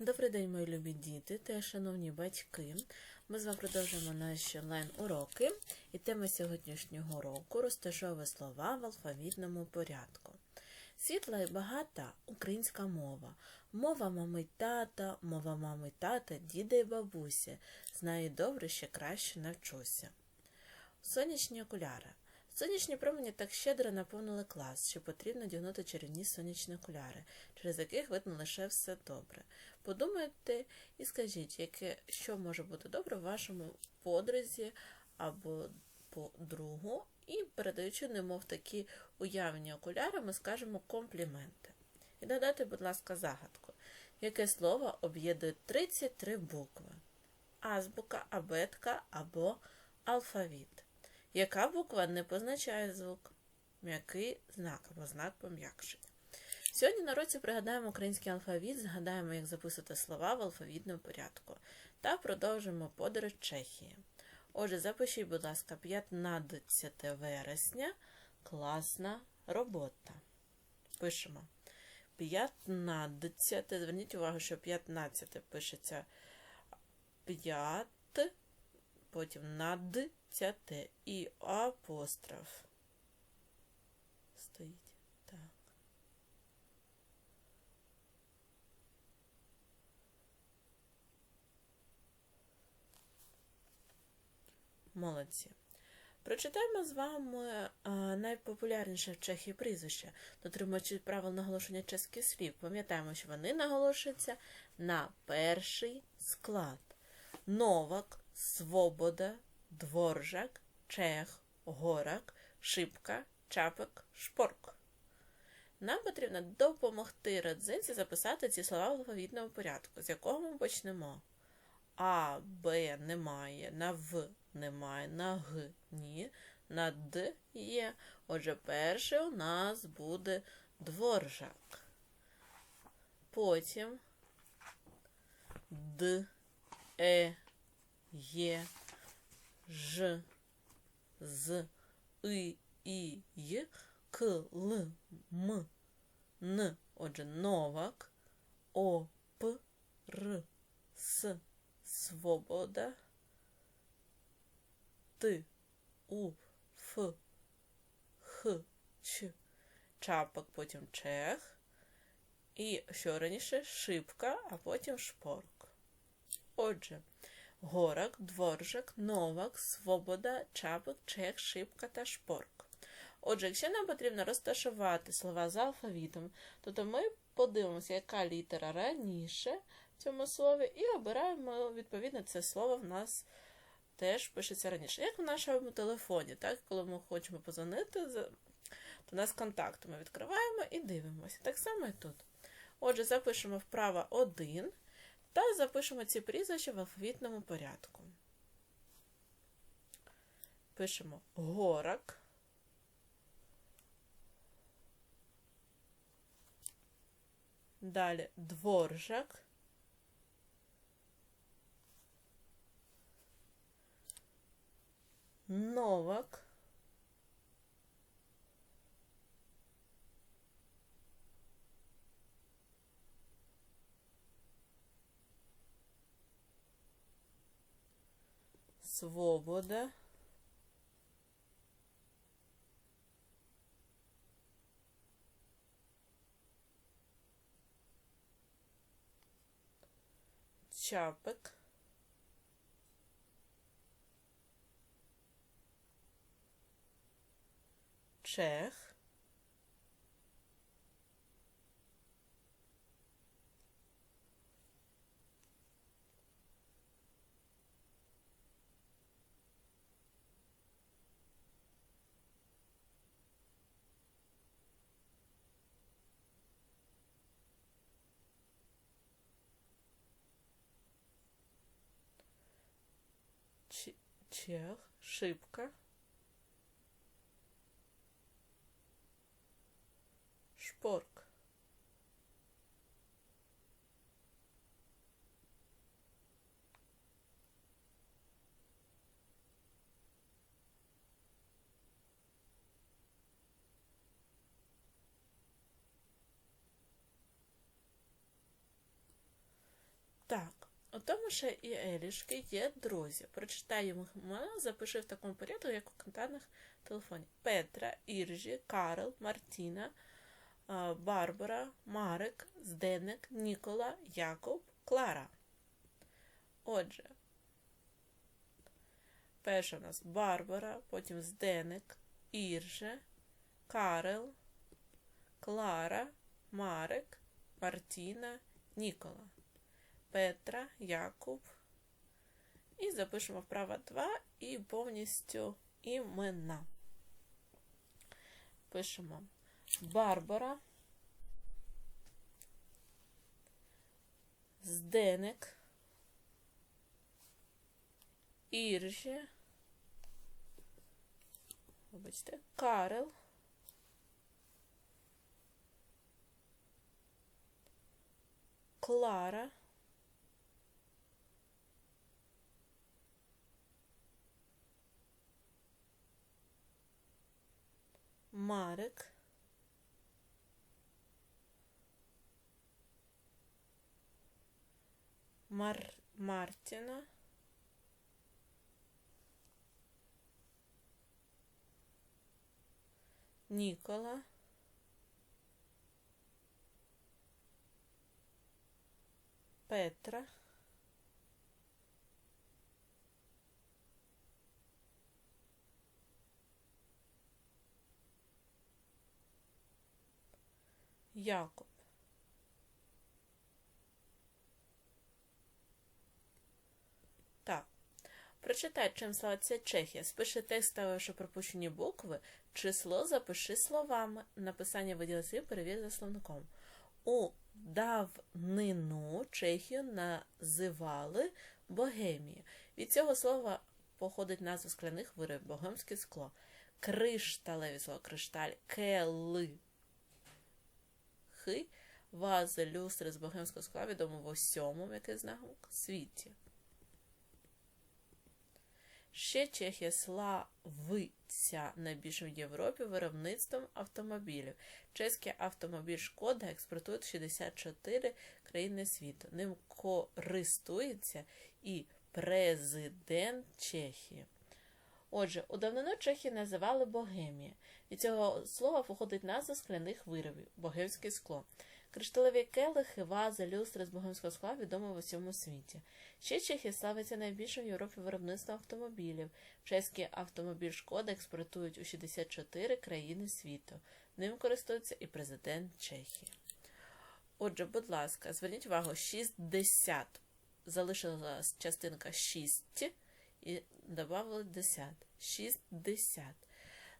Добрий день, мої любі діти та шановні батьки. Ми з вами продовжуємо наші онлайн-уроки, і тема сьогоднішнього уроку розташовує слова в алфавітному порядку. Світла і багата українська мова. Мова мами тата, мова мами тата, діда і бабусі. Знаю добре, ще краще навчуся. Сонячні окуляри. Сонячні промені так щедро наповнили клас, що потрібно дягнути чарівні сонячні окуляри, через яких видно лише все добре. Подумайте і скажіть, яке, що може бути добре в вашому подрузі або по другу, і передаючи немов такі уявні окуляри, ми скажемо компліменти. І додайте, будь ласка, загадку, яке слово об'єднує 33 букви: азбука, абетка або алфавіт. Яка буква не позначає звук? М'який знак або знак пом'якшення. Сьогодні на році пригадаємо український алфавіт, згадаємо, як записувати слова в алфавітному порядку та продовжимо подорож Чехії. Отже, запишіть, будь ласка, 15 вересня. Класна робота. Пишемо. 15. Зверніть увагу, що 15 пишеться 5, потім над цяте і апостроф. Стоїть. Так. Молодці. Прочитаємо з вами найпопулярніше в Чехії прізвище, дотримуючи правил наголошення чеських слів. Пам'ятаємо, що вони наголошуються на перший склад. Новак, Свобода, Дворжак, Чех, Горак, Шипка, Чапик, Шпорк. Нам потрібно допомогти родзинці записати ці слова в алфавітному порядку, з якого ми почнемо. А, Б немає, на В немає, на Г ні, на Д є. Отже, перший у нас буде дворжак. Потім Д, Е, Є, Ж, З, И, І, Й, К, Л, М, Н. Отже, новак, О, П, Р, С, свобода, Т, У, Ф, Х, Ч, чапок, потім чех. І що раніше шибка, а потім шпорк. Отже, горак, дворжак, новак, свобода, чапик, чех, шибка та шпорк. Отже, якщо нам потрібно розташувати слова за алфавітом, то, ми подивимося, яка літера раніше в цьому слові, і обираємо, відповідно, це слово в нас теж пишеться раніше. Як в нашому телефоні, так, коли ми хочемо позвонити, то нас контакт ми відкриваємо і дивимося. Так само і тут. Отже, запишемо вправо 1 та запишемо ці прізвища в алфавітному порядку. Пишемо горак. Далі дворжак. Новак. Свобода. Чапик. Чех. Ч- Чех, шибка, шпорк. Так, у Томаша і Елішки є друзі. Прочитаємо імена, запиши в такому порядку, як у контактних телефоні. Петра, Іржі, Карл, Мартіна, Барбара, Марик, Зденек, Нікола, Якоб, Клара. Отже, перша у нас Барбара, потім Зденек, Ірже, Карел, Клара, Марик, Мартіна, Нікола. Петра, Якуб. І запишемо вправо 2 і повністю імена. Пишемо. Барбара, Зденек, Іржі, вибачте, Карел, Клара, Марик, Мар... Мартіна, Нікола, Петра, Якоб. Так. Прочитай, чим славиться Чехія. Спиши текст, ставивши пропущені букви, число запиши словами. Написання виділи слів, перевір за словником. У давнину Чехію називали Богемією. Від цього слова походить назва скляних виробів богемське скло. Кришталеві слова кришталь, кели, хи, вази, люстри з богемського скла відомо в усьому, який знак світі. Ще Чехія славиться найбільшим в Європі виробництвом автомобілів. Чеський автомобіль Шкода експортує 64 країни світу. Ним користується і президент Чехії. Отже, у давнину Чехії називали Богемія. Від цього слова походить назва скляних виробів богемське скло. Кришталеві келихи, вази, люстри з богемського скла відомі в усьому світі. Ще Чехія славиться найбільшим в Європі виробництвом автомобілів. Чеський автомобіль Шкода експортують у 64 країни світу. Ним користується і президент Чехії. Отже, будь ласка, зверніть увагу, 60. Залишилась частинка 6 і додали 10. 60.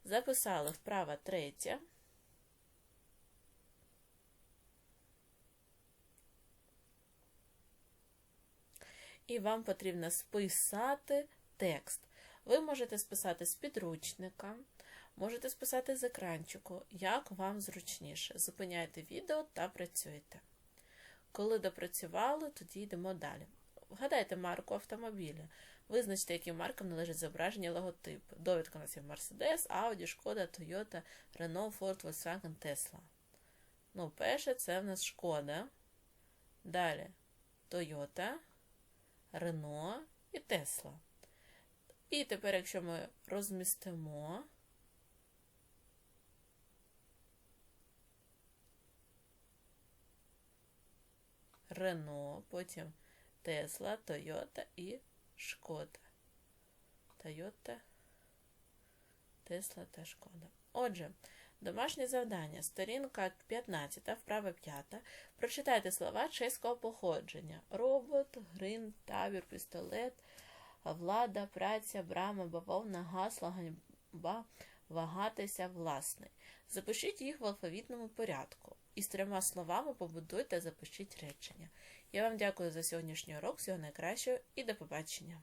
Записали вправа третя. І вам потрібно списати текст. Ви можете списати з підручника, можете списати з екранчику, як вам зручніше. Зупиняйте відео та працюйте. Коли допрацювали, тоді йдемо далі. Вгадайте марку автомобіля. Визначте, яким маркам належить зображення логотипу. Довідка у нас є Mercedes, Audi, Шкода, Toyota, Renault, Ford, Volkswagen, Tesla. Ну, перше, це в нас Шкода. Далі Toyota, Renault і Tesla. І тепер, якщо ми розмістимо. Рено, потім Тесла, Тойота і Шкода. Тойота, Тесла та Шкода. Отже, домашнє завдання. Сторінка 15, вправа 5. Прочитайте слова чеського походження. Робот, грин, табір, пістолет, влада, праця, брама, бавовна, гасло, ганьба, вагатися, власний. Запишіть їх в алфавітному порядку. І з трьома словами побудуйте та запишіть речення. Я вам дякую за сьогоднішній урок, всього найкращого і до побачення!